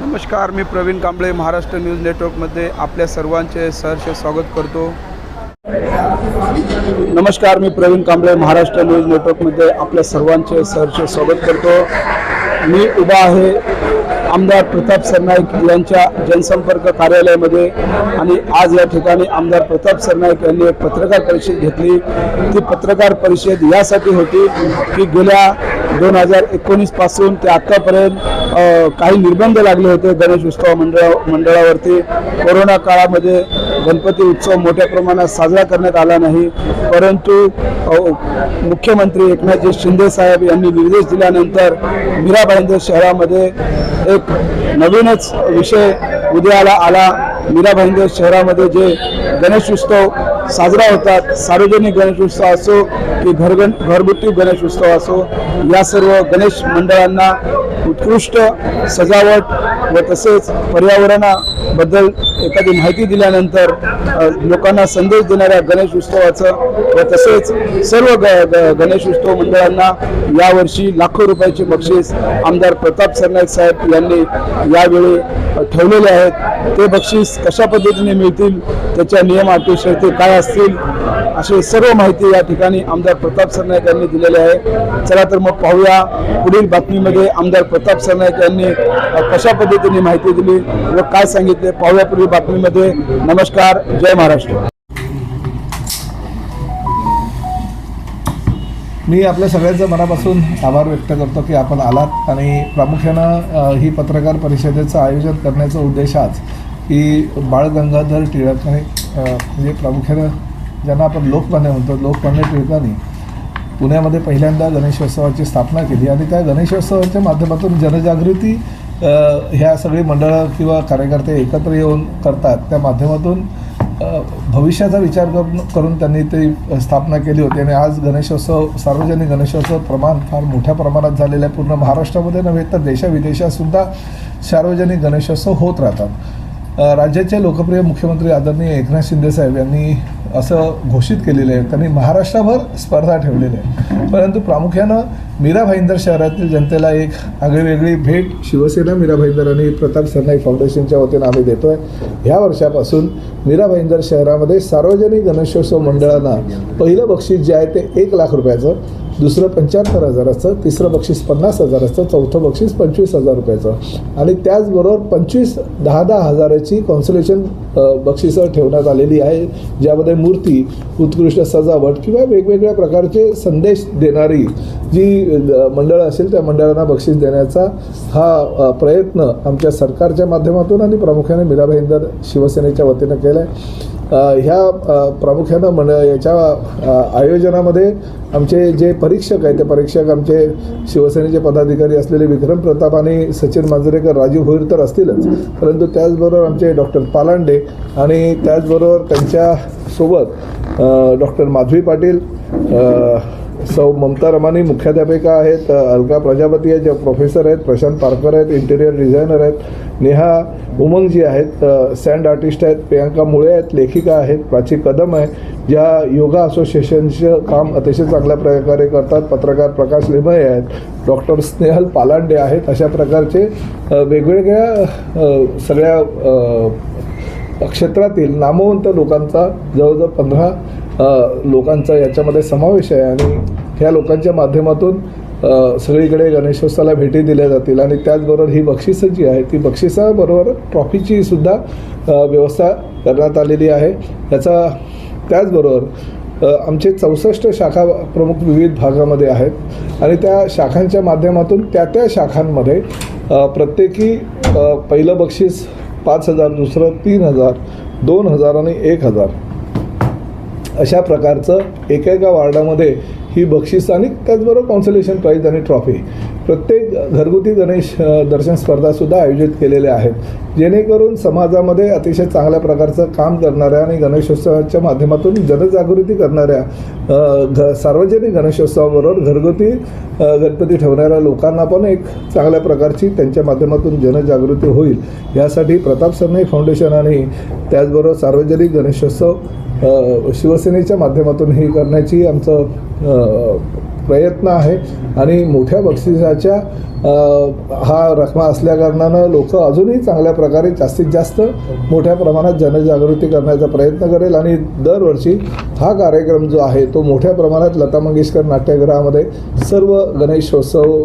नमस्कार मी प्रवीण कांबळे महाराष्ट्र न्यूज नेटवर्कमध्ये आपल्या सर्वांचे सहर्ष स्वागत करतो. नमस्कार मी प्रवीण कांबळे महाराष्ट्र न्यूज नेटवर्कमध्ये आपल्या सर्वांचे सहर्ष स्वागत करतो. मी उभा आहे आमदार प्रताप सरनाईक यांच्या जनसंपर्क कार्यालयामध्ये आणि आज या ठिकाणी आमदार प्रताप सरनाईक यांनी एक पत्रकार परिषद घेतली. ती पत्रकार परिषद यासाठी होती की गेल्या दोन हजार एकोणीसपासून ते आत्तापर्यंत काही निर्बंध लागले होते गणेश उत्सव मंडळा मंडळावरती. कोरोना काळामध्ये गणपती उत्सव मोठ्या प्रमाणात साजरा करण्यात आला नाही. परंतु मुख्यमंत्री एकनाथजी शिंदे साहेब यांनी निर्देश दिल्यानंतर मीरा भाईंदर शहरामध्ये एक नवीनच विषय उदयाला आला. मीरा भाईंदर शहरामध्ये जे गणेश उत्सव साजरा होतात सार्वजनिक गणेश उत्सव असो की घरगण घरगुती गणेश उत्सव असो या सर्व गणेश मंडळांना उत्कृष्ट सजावट व तसेच पर्यावरणाबद्दल एखादी माहिती दिल्यानंतर लोकांना संदेश देणाऱ्या गणेश उत्सवाचं व तसेच सर्व ग ग- गणेश उत्सव मंडळांना यावर्षी लाखो रुपयाचे बक्षीस आमदार प्रताप सरनाईक साहेब यांनी यावेळी ठेवलेले आहेत. ते बक्षीस कशा पद्धतीने मिळतील त्याच्या नियम अटी शर्ती काय असतील अशी सर्व माहिती या ठिकाणी आमदार प्रताप सरनाईक यांनी दिलेली आहे. चला तर मग पाहूया. पुढील बातमीमध्ये आमदार प्रताप सरनाईक यांनी कशा पद्धतीने माहिती दिली व काय सांगितले पाहूया पुढील बातमीमध्ये. नमस्कार. जय महाराष्ट्र. मी आपल्या सगळ्यांचं मनापासून आभार व्यक्त करतो की आपण आलात आणि प्रामुख्यानं ही पत्रकार परिषदेचं आयोजन करण्याचा उद्देश आज की बाळ गंगाधर टिळक हे म्हणजे प्रामुख्यानं ज्यांना आपण लोकमान्य म्हणतो लोकमान्य टिळकांनी पुण्यामध्ये पहिल्यांदा गणेशोत्सवाची स्थापना केली आणि त्या गणेशोत्सवाच्या माध्यमातून जनजागृती ह्या सगळी मंडळं किंवा कार्यकर्ते एकत्र येऊन करतात. त्या माध्यमातून भविष्याचा विचार करून करून त्यांनी ती स्थापना केली होती. आणि आज गणेशोत्सव सार्वजनिक गणेशोत्सव प्रमाण फार मोठ्या प्रमाणात झालेलं आहे. पूर्ण महाराष्ट्रामध्ये नव्हे तर देशाविदेशातसुद्धा सार्वजनिक गणेशोत्सव होत राहतात. राज्याचे लोकप्रिय मुख्यमंत्री आदरणीय एकनाथ शिंदेसाहेब यांनी असं घोषित केलेलं आहे. त्यांनी महाराष्ट्रभर स्पर्धा ठेवलेली आहे परंतु प्रामुख्यानं मीरा भाईंदर शहरातील जनतेला एक आगळीवेगळी भेट शिवसेना मीरा भाईंदर आणि प्रताप सरनाईक फाउंडेशनच्या वतीनं आम्ही देतो आहे ह्या वर्षापासून मीरा भाईंदर शहरामध्ये सार्वजनिक गणेशोत्सव मंडळांना पहिलं बक्षीस जे आहे ते एक लाख रुपयाचं दुसरं पंच्याहत्तर हजाराचं तिसरं बक्षीस पन्नास हजाराचं चौथं बक्षीस पंचवीस हजार रुपयाचं. आणि त्याचबरोबर पंचवीस दहा दहा हजाराची कॉन्सलेशन बक्षिसं ठेवण्यात आलेली आहे ज्यामध्ये मूर्ती उत्कृष्ट सजावट किंवा वेगवेगळ्या प्रकारचे संदेश देणारी जी मंडळं असेल त्या मंडळांना बक्षीस देण्याचा हा प्रयत्न आमच्या सरकारच्या माध्यमातून आणि प्रामुख्याने मीराबाई इंदर शिवसेनेच्या वतीनं केला आहे ह्या प्रामुख्यानं मंड याच्या आयोजनामध्ये आमचे जे परीक्षक आहेत ते परीक्षक आमचे शिवसेनेचे पदाधिकारी असलेले विक्रम प्रताप आणि सचिन मांजरेकर राजीव होईल तर असतीलच. परंतु त्याचबरोबर आमचे डॉक्टर पालांडे आणि त्याचबरोबर त्यांच्यासोबत डॉक्टर माधवी पाटील सौ ममता रमानी मुख्याध्यापिका आहेत अलका प्रजापती आहेत ज्या प्रोफेसर आहेत प्रशांत पारकर आहेत इंटेरियर डिझायनर आहेत नेहा उमंगजी आहेत सँड आर्टिस्ट आहेत प्रियांका मुळे आहेत लेखिका आहेत प्राची कदम आहे ज्या योगा असोसिएशनचं काम अतिशय चांगल्या प्रकारे करतात पत्रकार प्रकाश लिमये आहेत डॉक्टर स्नेहल पालांडे आहेत अशा प्रकारचे वेगवेगळ्या सगळ्या क्षेत्रातील नामवंत लोकांचा जवळजवळ पंधरा लोकांचा याच्यामध्ये समावेश आहे आणि ह्या लोकांच्या माध्यमातून सगळीकडे गणेशोत्सवाला भेटी दिल्या जातील आणि त्याचबरोबर ही बक्षिसं जी आहे ती बक्षिसाबरोबर ट्रॉफीची सुद्धा व्यवस्था करण्यात आलेली आहे. याचा त्याचबरोबर आमचे चौसष्ट शाखा प्रमुख विविध भागामध्ये आहेत आणि त्या शाखांच्या माध्यमातून त्या त्या शाखांमध्ये प्रत्येकी पहिलं बक्षीस पाच हजार दुसरं तीन हजार दोन हजार आणि एक हजार. अशा प्रकारचं एकेका वार्डामध्ये ही बक्षीस आणि त्याचबरोबर कॉन्सलेशन प्राईज आणि ट्रॉफी प्रत्येक घरगुती गणेश दर्शन स्पर्धासुद्धा आयोजित केलेल्या आहेत. जेणेकरून समाजामध्ये अतिशय चांगल्या प्रकारचं काम करणाऱ्या आणि गणेशोत्सवाच्या माध्यमातून जनजागृती करणाऱ्या घ सार्वजनिक गणेशोत्सवाबरोबर घरगुती गणपती ठेवणाऱ्या लोकांना पण एक चांगल्या प्रकारची त्यांच्या माध्यमातून जनजागृती होईल. यासाठी प्रताप सरनाई फाउंडेशन आणि त्याचबरोबर सार्वजनिक गणेशोत्सव शिवसेनेच्या माध्यमातून हे करण्याची आमचं प्रयत्न आहे. आणि मोठ्या बक्षिसाच्या हा रकमा असल्याकारणानं लोक अजूनही चांगल्या प्रकारे जास्तीत जास्त मोठ्या प्रमाणात जनजागृती करण्याचा प्रयत्न करेल. आणि दरवर्षी हा कार्यक्रम जो आहे तो मोठ्या प्रमाणात लता मंगेशकर नाट्यगृहामध्ये सर्व गणेशोत्सव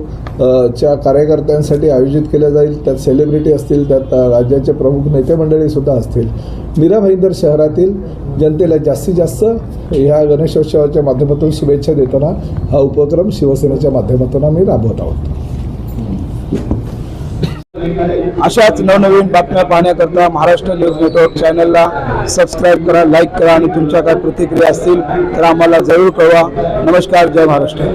च्या कार्यकर्त्यांसाठी आयोजित केल्या जाईल. त्यात सेलिब्रिटी असतील त्यात राज्याचे प्रमुख नेते मंडळीसुद्धा असतील. मीरा भाईंदर शहरातील जनतेला जास्तीत जास्त ह्या गणेशोत्सवाच्या माध्यमातून शुभेच्छा देताना हा उपक्रम शिवसेनेच्या माध्यमातून आम्ही राबवत आहोत. अशाच नवनवीन बातम्या पाहण्याकरता महाराष्ट्र न्यूज नेटवर्क चॅनलला सबस्क्राईब करा लाईक करा आणि तुमच्या काय प्रतिक्रिया असतील तर आम्हाला जरूर कळवा. नमस्कार जय महाराष्ट्र.